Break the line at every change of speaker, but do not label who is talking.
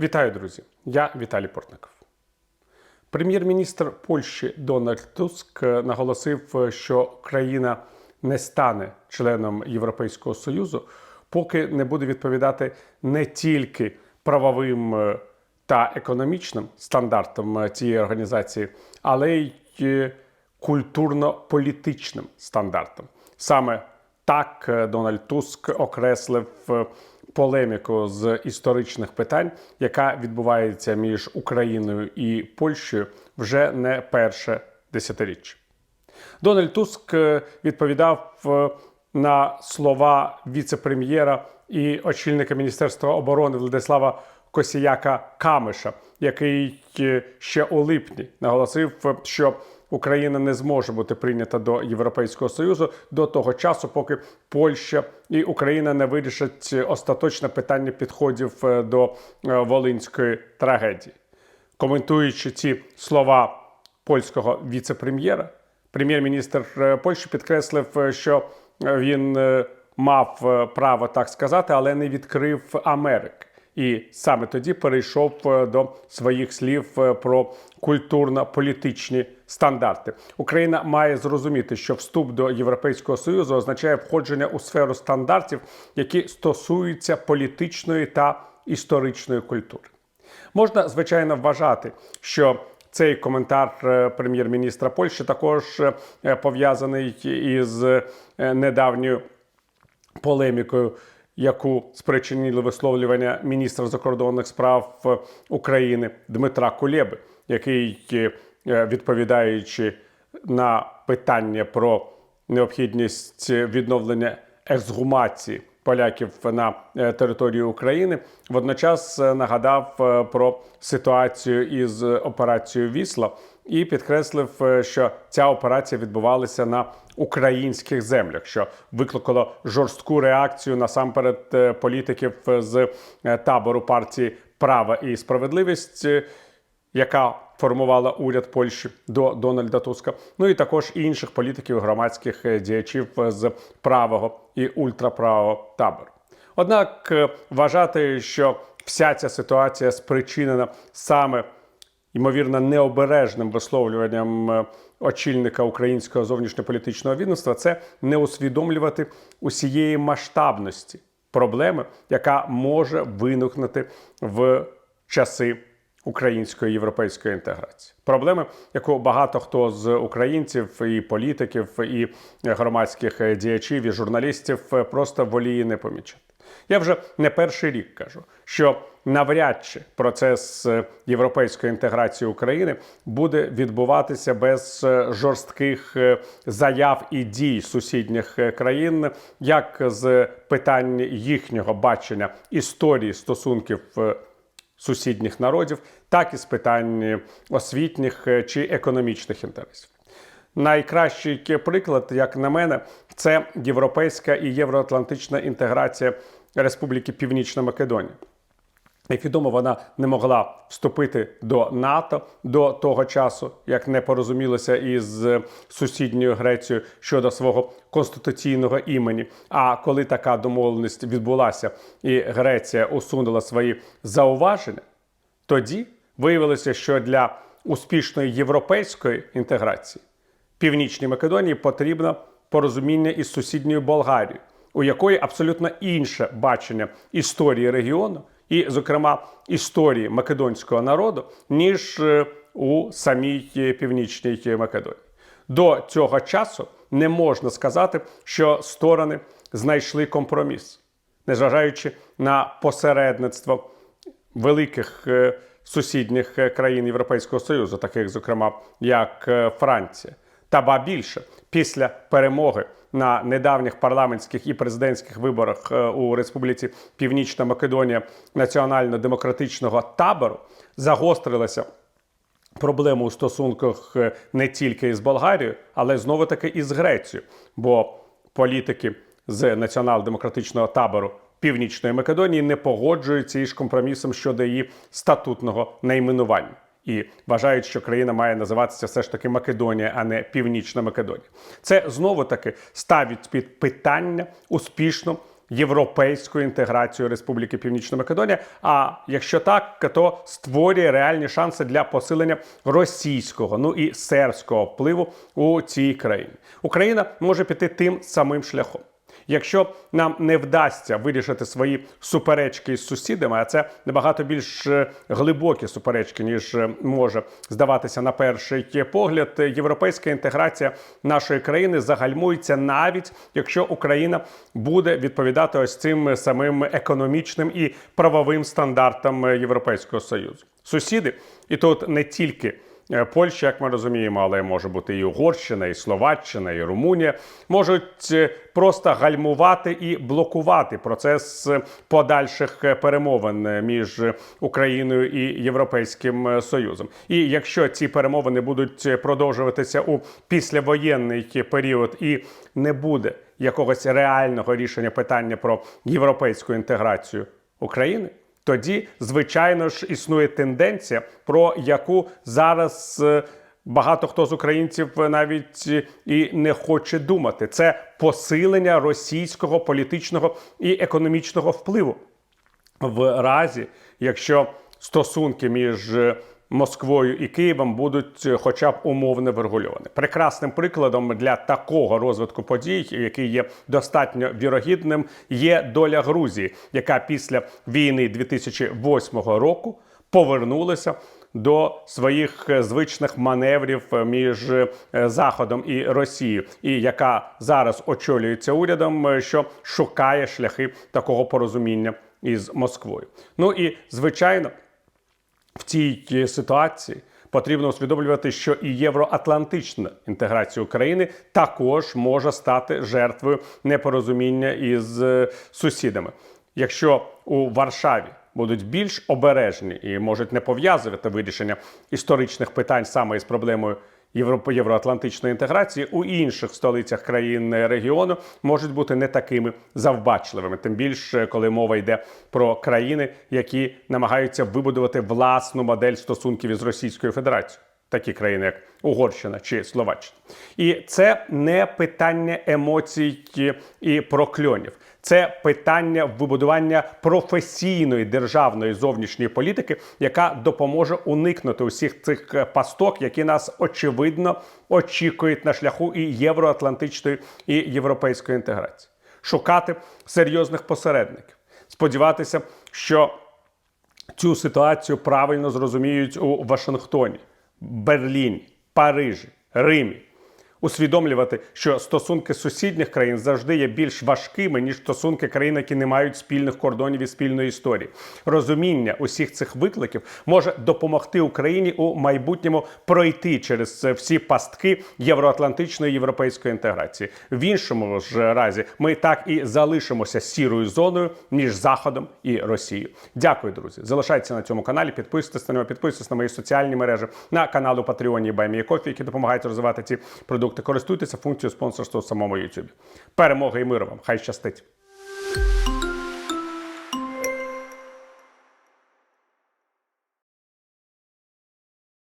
Вітаю, друзі! Я Віталій Портников. Прем'єр-міністр Польщі Дональд Туск наголосив, що країна не стане членом Європейського Союзу, поки не буде відповідати не тільки правовим е, та економічним стандартам е, цієї організації, але й е, культурно-політичним стандартам. Саме так е, Дональд Туск окреслив е, полеміку з історичних питань, яка відбувається між Україною і Польщею вже не перше десятиріччя. Дональд Туск е, відповідав на слова віце-прем'єра і очільника Міністерства оборони Владислава Косіяка Камиша, який ще у липні наголосив, що Україна не зможе бути прийнята до Європейського союзу до того часу, поки Польща і Україна не вирішать остаточне питання підходів е, до е, волинської трагедії. Коментуючи ці слова польського віце-прем'єра, прем'єр-міністр е, Польщі підкреслив, що він мав право так сказати, але не відкрив Америки. І саме тоді перейшов е, до своїх слів е, про культурно-політичні стандарти. Україна має зрозуміти, що вступ до Європейського союзу означає входження у сферу стандартів, які стосуються політичної та історичної культури. Можна звичайно вважати, що цей коментар е, прем'єр-міністра Польщі також пов'язаний із недавньою полемікою, яку спричинили висловлювання міністра закордонних справ е, України Дмитра Кулєби, який, е, відповідаючи на питання про необхідність відновлення ексгумації поляків на е, території України, водночас нагадав про ситуацію із операцією Вісла і підкреслив, е, що ця операція відбувалася на українських землях, що викликало жорстку реакцію насамперед е, політиків з е, табору партії Права і справедливість. яка формувала уряд Польщі до Дональда Туска, ну і також інших політиків, громадських діячів з правого і ультраправого табору. Однак вважати, що вся ця ситуація спричинена саме ймовірно необережним висловлюванням е, очільника українського зовнішньополітичного відомства, це не усвідомлювати усієї масштабності проблеми, яка може виникнути в часи української європейської інтеграції. Проблеми, яку багато хто з українців, і політиків, і громадських діячів, і журналістів просто воліє не помічати. Я вже не перший рік кажу, що навряд чи процес е, європейської інтеграції України буде відбуватися без е, жорстких е, заяв і дій сусідніх країн, як з питань їхнього бачення історії стосунків. сусідніх народів, так і з питань освітніх чи економічних інтересів. Найкращий приклад, як на мене, це європейська і євроатлантична інтеграція Республіки Північна Македонія. Як відомо, вона не могла вступити до НАТО до того часу, як не порозумілася із сусідньою Грецією щодо свого конституційного імені. А коли така домовленість відбулася, і Греція усунула свої зауваження, тоді виявилося, що для успішної європейської інтеграції Північній Македонії потрібно порозуміння із сусідньою Болгарією, у якої абсолютно інше бачення історії регіону, і, зокрема, історії македонського народу, ніж е, у самій Північній Македонії. До цього часу не можна сказати, що сторони знайшли компроміс, незважаючи на посередництво великих е, сусідніх е, країн Європейського Союзу, таких, зокрема, як Франція. Та ба більше після перемоги на недавніх парламентських і президентських виборах е, у Республіці Північна Македонія національно-демократичного табору загострилася проблема у стосунках е, не тільки із Болгарією, але знову таки і з Грецією. Бо політики з націонал-демократичного табору Північної Македонії не погоджуються із компромісом щодо її статутного найменування. І вважають, що країна має називатися все ж таки Македонія, а не Північна Македонія. Це знову таки ставить під питання успішну європейську інтеграцію Республіки Північна Македонія. А якщо так, то створює реальні шанси для посилення російського, ну і сербського впливу у цій країні. Україна може піти тим самим шляхом. Якщо нам не вдасться вирішити свої суперечки з сусідами, а це набагато більш е, глибокі суперечки, ніж е, може здаватися на перший погляд, е, європейська інтеграція нашої країни загальмується навіть якщо Україна буде відповідати ось цим самим економічним і правовим стандартам Європейського союзу. Сусіди, і тут не тільки. Е, Польща, як ми розуміємо, але може бути і Угорщина, і Словаччина, і Румунія можуть е, просто гальмувати і блокувати процес е, подальших перемовин між Україною і Європейським Союзом. І якщо ці перемовини будуть продовжуватися у післявоєнний період і не буде якогось реального рішення питання про європейську інтеграцію України тоді, звичайно ж, існує тенденція, про яку зараз е, багато хто з українців навіть е, і не хоче думати. Це посилення російського політичного і економічного впливу в разі, якщо стосунки між е, Москвою і Києвом будуть е, хоча б умовно врегульовані. Прекрасним прикладом для такого розвитку подій, який є достатньо вірогідним, є доля Грузії, яка після війни 2008 року повернулася. До своїх е, звичних маневрів е, між Заходом і Росією, і яка зараз очолюється урядом, що шукає шляхи такого порозуміння із Москвою. Ну і звичайно, в цій е, ситуації потрібно усвідомлювати, що і євроатлантична інтеграція України також може стати жертвою непорозуміння із е, сусідами. Якщо у Варшаві будуть більш обережні і можуть не пов'язувати вирішення історичних питань саме із проблемою євроатлантичної інтеграції у інших столицях країн е, регіону можуть бути не такими завбачливими, тим більше коли мова йде про країни, які намагаються вибудувати власну модель стосунків із Російською Федерацією. Такі країни, як Угорщина чи Словаччина, і це не питання емоцій і прокльонів, це питання вибудування професійної державної зовнішньої політики, яка допоможе уникнути усіх цих е, пасток, які нас очевидно очікують на шляху і євроатлантичної і європейської інтеграції, шукати серйозних посередників, сподіватися, що цю ситуацію правильно зрозуміють у Вашингтоні, Берліні, Парижі, Римі. Усвідомлювати, що стосунки сусідніх країн завжди є більш важкими ніж стосунки країн, які не мають спільних кордонів і спільної історії. Розуміння усіх цих викликів може допомогти Україні у майбутньому пройти через всі пастки євроатлантичної європейської інтеграції. В іншому ж разі ми так і залишимося сірою зоною між Заходом і Росією. Дякую, друзі. Залишайтеся на цьому каналі, підписуйтесь на нього, підписуйтесь на мої соціальні мережі, на канал у Патреоні і які допомагають розвивати ці продукти. Користуйтеся функцією спонсорства в самому YouTube. Перемоги і миру вам! Хай щастить!